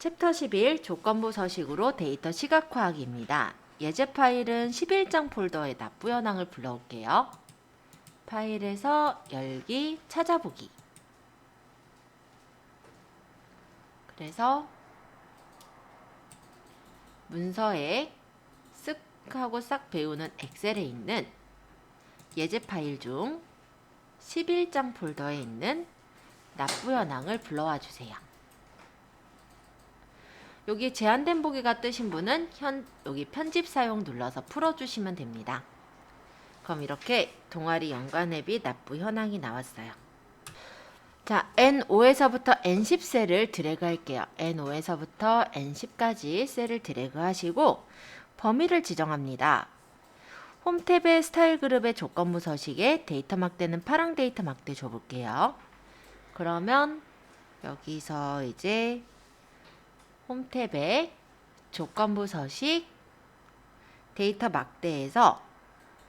챕터 11 조건부 서식으로 데이터 시각화하기입니다. 예제 파일은 11장 폴더에 납부 현황을 불러올게요. 파일에서 열기, 찾아보기. 그래서 문서에 쓱 하고 싹 배우는 엑셀에 있는 예제 파일 중 11장 폴더에 있는 납부 현황을 불러와 주세요. 여기 제한된 보기가 뜨신 분은 현 여기 편집 사용 눌러서 풀어주시면 됩니다. 그럼 이렇게 동아리 연관 앱이 납부 현황이 나왔어요. 자, N5에서부터 N10 셀을 드래그 할게요. N5에서부터 N10까지 셀을 드래그 하시고 범위를 지정합니다. 홈 탭의 스타일 그룹의 조건부 서식에 데이터 막대는 파랑 데이터 막대 줘볼게요. 그러면 여기서 이제 홈 탭에 조건부 서식 데이터 막대에서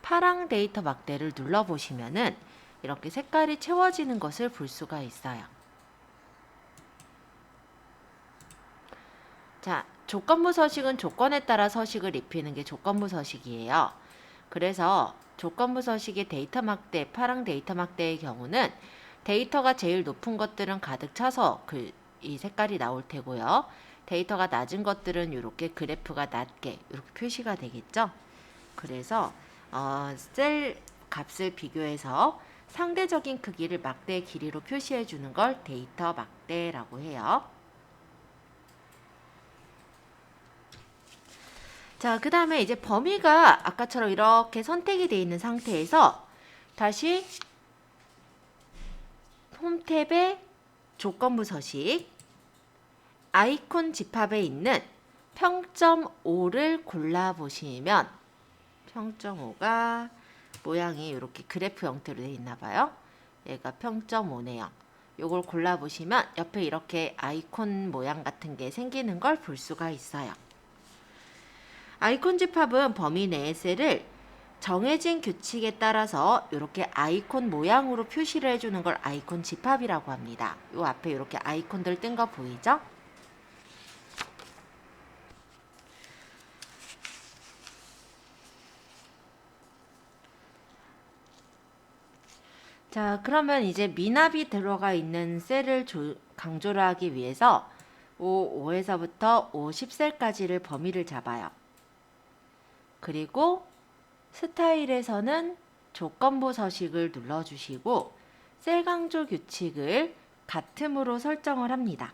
파랑 데이터 막대를 눌러보시면은 이렇게 색깔이 채워지는 것을 볼 수가 있어요. 자, 조건부 서식은 조건에 따라 서식을 입히는 게 조건부 서식이에요. 그래서 조건부 서식의 데이터 막대, 파랑 데이터 막대의 경우는 데이터가 제일 높은 것들은 가득 차서 그, 이 색깔이 나올 테고요. 데이터가 낮은 것들은 이렇게 그래프가 낮게 이렇게 표시가 되겠죠. 그래서 어, 셀 값을 비교해서 상대적인 크기를 막대 길이로 표시해 주는 걸 데이터 막대라고 해요. 자, 그 다음에 이제 범위가 아까처럼 이렇게 선택이 되어 있는 상태에서 다시 홈 탭의 조건부 서식 아이콘 집합에 있는 평점 5를 골라보시면 평점 5가 모양이 이렇게 그래프 형태로 되어 있나 봐요. 얘가 평점 5네요. 요걸 골라보시면 옆에 이렇게 아이콘 모양 같은 게 생기는 걸 볼 수가 있어요. 아이콘 집합은 범위 내의 셀을 정해진 규칙에 따라서 이렇게 아이콘 모양으로 표시를 해주는 걸 아이콘 집합이라고 합니다. 요 앞에 이렇게 아이콘들 뜬 거 보이죠? 자, 그러면 이제 미납이 들어가 있는 셀을 조- 강조를 하기 위해서 5, 5에서부터 5, 10셀까지를 범위를 잡아요. 그리고 스타일에서는 조건부 서식을 눌러주시고 셀 강조 규칙을 같음으로 설정을 합니다.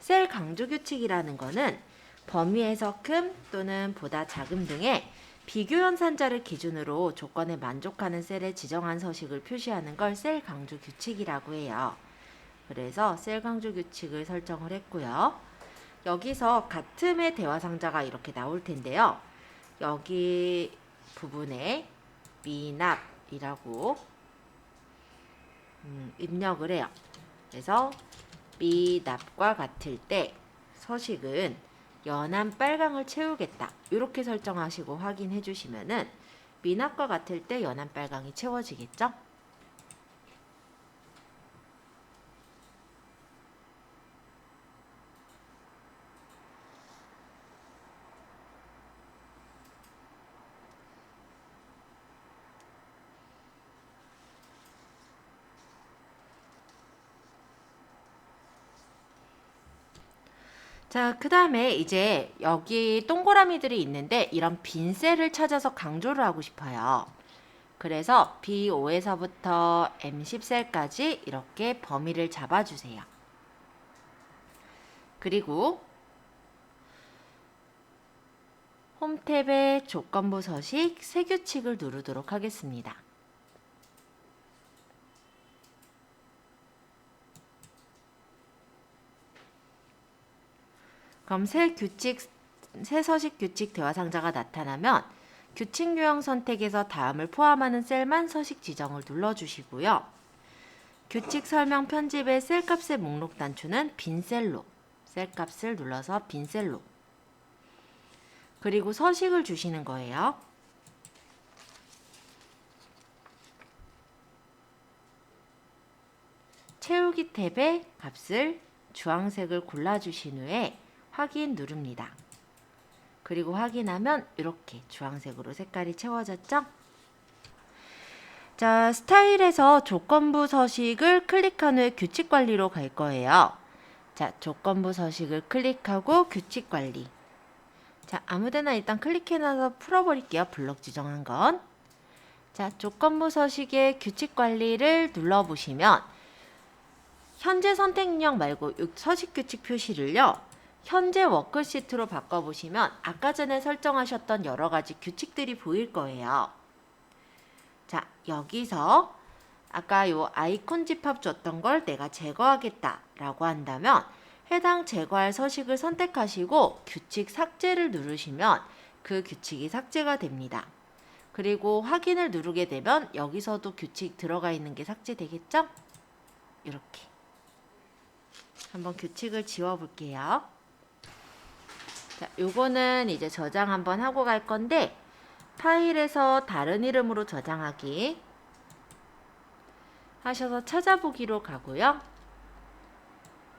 셀 강조 규칙이라는 거는 범위에서 큼 또는 보다 작음 등의 비교 연산자를 기준으로 조건에 만족하는 셀에 지정한 서식을 표시하는 걸 셀 강조 규칙이라고 해요. 그래서 셀 강조 규칙을 설정을 했고요. 여기서 같음의 대화 상자가 이렇게 나올 텐데요. 여기 부분에 미납이라고 음, 입력을 해요. 그래서 미납과 같을 때 서식은 연한 빨강을 채우겠다. 이렇게 설정하시고 확인해 주시면은 미납과 같을 때 연한 빨강이 채워지겠죠? 자, 그 다음에 이제 여기 동그라미들이 있는데 이런 빈 셀을 찾아서 강조를 하고 싶어요. 그래서 B5에서부터 M10셀까지 이렇게 범위를 잡아주세요. 그리고 홈 탭의 조건부 서식 새 규칙을 누르도록 하겠습니다. 그럼 새 규칙, 새 서식 규칙 대화 상자가 나타나면 규칙 유형 선택에서 다음을 포함하는 셀만 서식 지정을 눌러주시고요. 규칙 설명 편집의 셀 값의 목록 단추는 빈 셀로, 셀 값을 눌러서 빈 셀로. 그리고 서식을 주시는 거예요. 채우기 탭에 값을 주황색을 골라주신 후에 확인 누릅니다. 그리고 확인하면 이렇게 주황색으로 색깔이 채워졌죠? 자, 스타일에서 조건부 서식을 클릭한 후에 규칙 관리로 갈 거예요. 자, 조건부 서식을 클릭하고 규칙 관리. 자, 아무데나 일단 클릭해놔서 풀어버릴게요. 블록 지정한 건. 자, 조건부 서식의 규칙 관리를 눌러보시면 현재 선택령 말고 이 서식 규칙 표시를요. 현재 워크시트로 바꿔보시면 아까 전에 설정하셨던 여러 가지 규칙들이 보일 거예요. 자, 여기서 아까 요 아이콘 집합 줬던 걸 내가 제거하겠다 라고 한다면 해당 제거할 서식을 선택하시고 규칙 삭제를 누르시면 그 규칙이 삭제가 됩니다. 그리고 확인을 누르게 되면 여기서도 규칙 들어가 있는 게 삭제되겠죠? 이렇게. 한번 규칙을 지워 볼게요. 자, 요거는 이제 저장 한번 하고 갈 건데 파일에서 다른 이름으로 저장하기 하셔서 찾아보기로 가고요.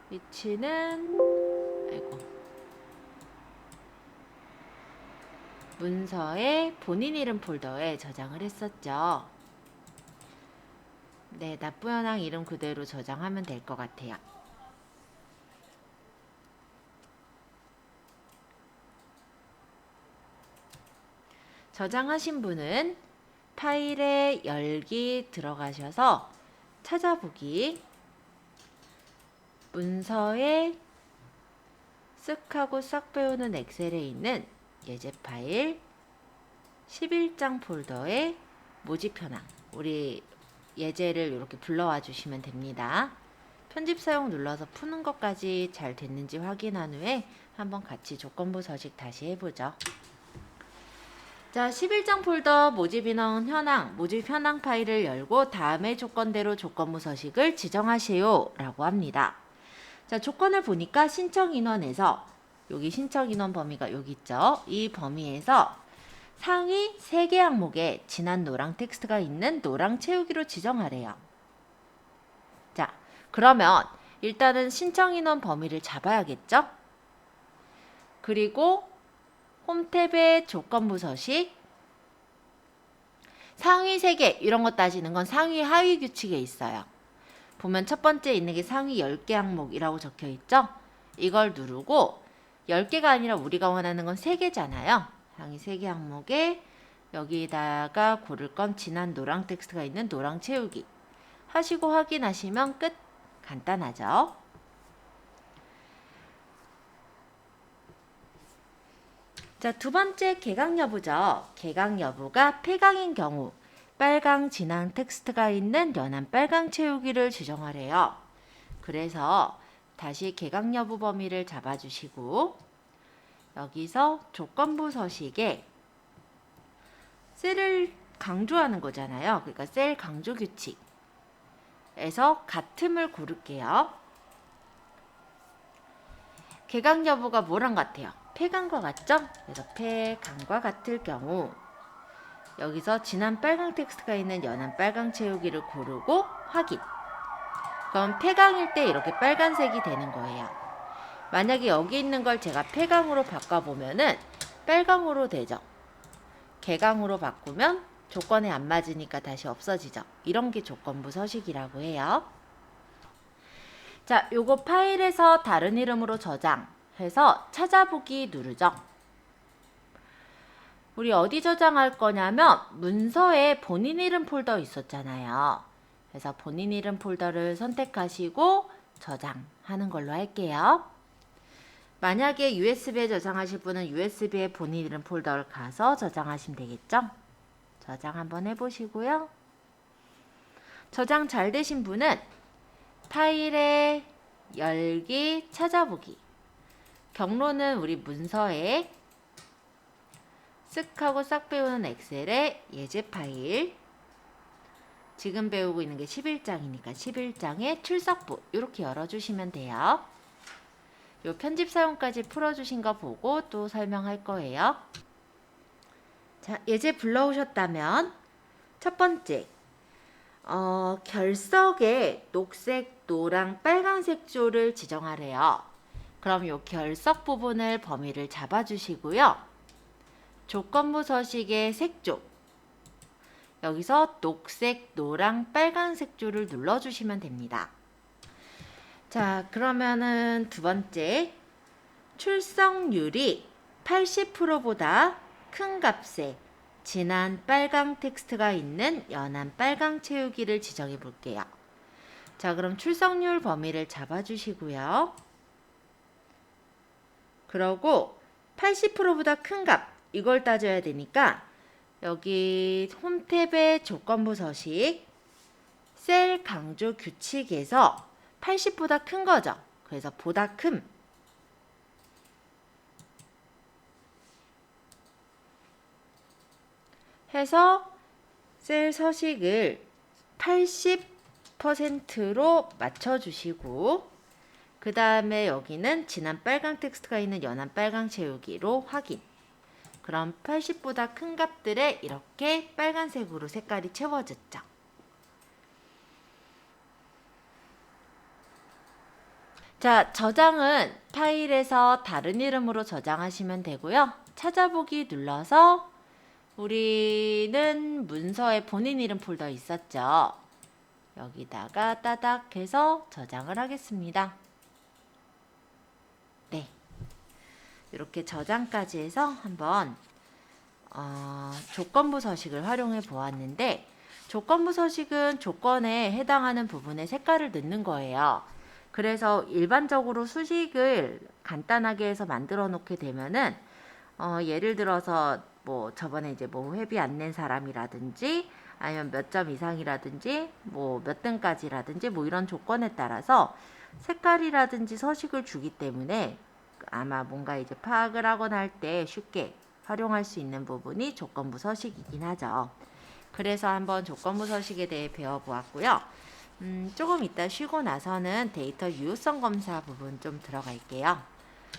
위치는 아이고 문서에 본인 이름 폴더에 저장을 했었죠. 네, 나쁜 현황 이름 그대로 저장하면 될 것 같아요. 저장하신 분은 파일에 열기 들어가셔서 찾아보기 문서에 쓱 하고 싹 배우는 엑셀에 있는 예제 파일 11장 폴더에 모집 현황 우리 예제를 이렇게 불러와 주시면 됩니다. 편집 사용 눌러서 푸는 것까지 잘 됐는지 확인한 후에 한번 같이 조건부 서식 다시 해보죠. 자, 11장 폴더 모집 인원 현황, 모집 현황 파일을 열고 다음의 조건대로 조건부 서식을 지정하세요 라고 합니다. 자, 조건을 보니까 신청 인원에서 여기 신청 인원 범위가 여기 있죠. 이 범위에서 상위 3개 항목에 진한 노랑 텍스트가 있는 노랑 채우기로 지정하래요. 자, 그러면 일단은 신청 인원 범위를 잡아야겠죠? 그리고 홈탭의 조건부 서식 상위 3개 이런 거 따지는 건 상위 하위 규칙에 있어요. 보면 첫 번째 있는 게 상위 10개 항목이라고 적혀 있죠? 이걸 누르고 10개가 아니라 우리가 원하는 건 3개잖아요. 상위 3개 항목에 여기다가 고를 건 진한 노랑 텍스트가 있는 노랑 채우기 하시고 확인하시면 끝. 간단하죠? 자, 두 번째 개강 여부죠. 개강 여부가 폐강인 경우 빨강 진한 텍스트가 있는 연한 빨강 채우기를 지정하래요. 그래서 다시 개강 여부 범위를 잡아주시고 여기서 조건부 서식에 셀을 강조하는 거잖아요. 그러니까 셀 강조 규칙에서 같음을 고를게요. 개강 여부가 뭐랑 같아요? 폐강과 같죠? 그래서 폐강과 같을 경우 여기서 진한 빨강 텍스트가 있는 연한 빨강 채우기를 고르고 확인. 그럼 폐강일 때 이렇게 빨간색이 되는 거예요. 만약에 여기 있는 걸 제가 폐강으로 바꿔보면은 빨강으로 되죠. 개강으로 바꾸면 조건에 안 맞으니까 다시 없어지죠. 이런 게 조건부 서식이라고 해요. 자, 요거 파일에서 다른 이름으로 저장 해서 찾아보기 누르죠. 우리 어디 저장할 거냐면 문서에 본인 이름 폴더 있었잖아요. 그래서 본인 이름 폴더를 선택하시고 저장하는 걸로 할게요. 만약에 USB에 저장하실 분은 USB에 본인 이름 폴더를 가서 저장하시면 되겠죠? 저장 한번 해보시고요. 저장 잘 되신 분은 파일에 열기 찾아보기 경로는 우리 문서에 쓱 하고 싹 배우는 엑셀의 예제 파일 지금 배우고 있는 게 11장이니까 11장의 출석부 이렇게 열어주시면 돼요. 요 편집 사용까지 풀어주신 거 보고 또 설명할 거예요. 자, 예제 불러오셨다면 첫 번째 어, 결석에 녹색 노랑, 빨간색 조를 지정하래요. 그럼 요 결석 부분을 범위를 잡아주시고요. 조건부 서식의 색조 여기서 녹색, 노랑, 빨간색 조를 눌러주시면 됩니다. 자, 그러면은 두 번째 출석률이 80%보다 큰 값에 진한 빨강 텍스트가 있는 연한 빨강 채우기를 지정해 볼게요. 자, 그럼 출석률 범위를 잡아주시고요. 그러고 80%보다 큰 값, 이걸 따져야 되니까 여기 홈탭의 조건부 서식, 셀 강조 규칙에서 80보다 큰 거죠. 그래서 보다 큰 해서 셀 서식을 80%로 맞춰주시고 그 다음에 여기는 진한 빨강 텍스트가 있는 연한 빨강 채우기로 확인 그럼 80보다 큰 값들에 이렇게 빨간색으로 색깔이 채워졌죠. 자, 저장은 파일에서 다른 이름으로 저장하시면 되고요. 찾아보기 눌러서 우리는 문서에 본인 이름 폴더 있었죠. 여기다가 따닥 해서 저장을 하겠습니다. 네. 이렇게 저장까지 해서 한번 어, 조건부 서식을 활용해 보았는데 조건부 서식은 조건에 해당하는 부분에 색깔을 넣는 거예요. 그래서 일반적으로 수식을 간단하게 해서 만들어 놓게 되면은 어, 예를 들어서 뭐 저번에 이제 뭐 회비 안 낸 사람이라든지 아니면 몇 점 이상이라든지 뭐 몇 등까지라든지 뭐 이런 조건에 따라서 색깔이라든지 서식을 주기 때문에 아마 뭔가 이제 파악을 하거나 할 때 쉽게 활용할 수 있는 부분이 조건부 서식이긴 하죠. 그래서 한번 조건부 서식에 대해 배워보았고요. 음, 조금 이따 쉬고 나서는 데이터 유효성 검사 부분 좀 들어갈게요.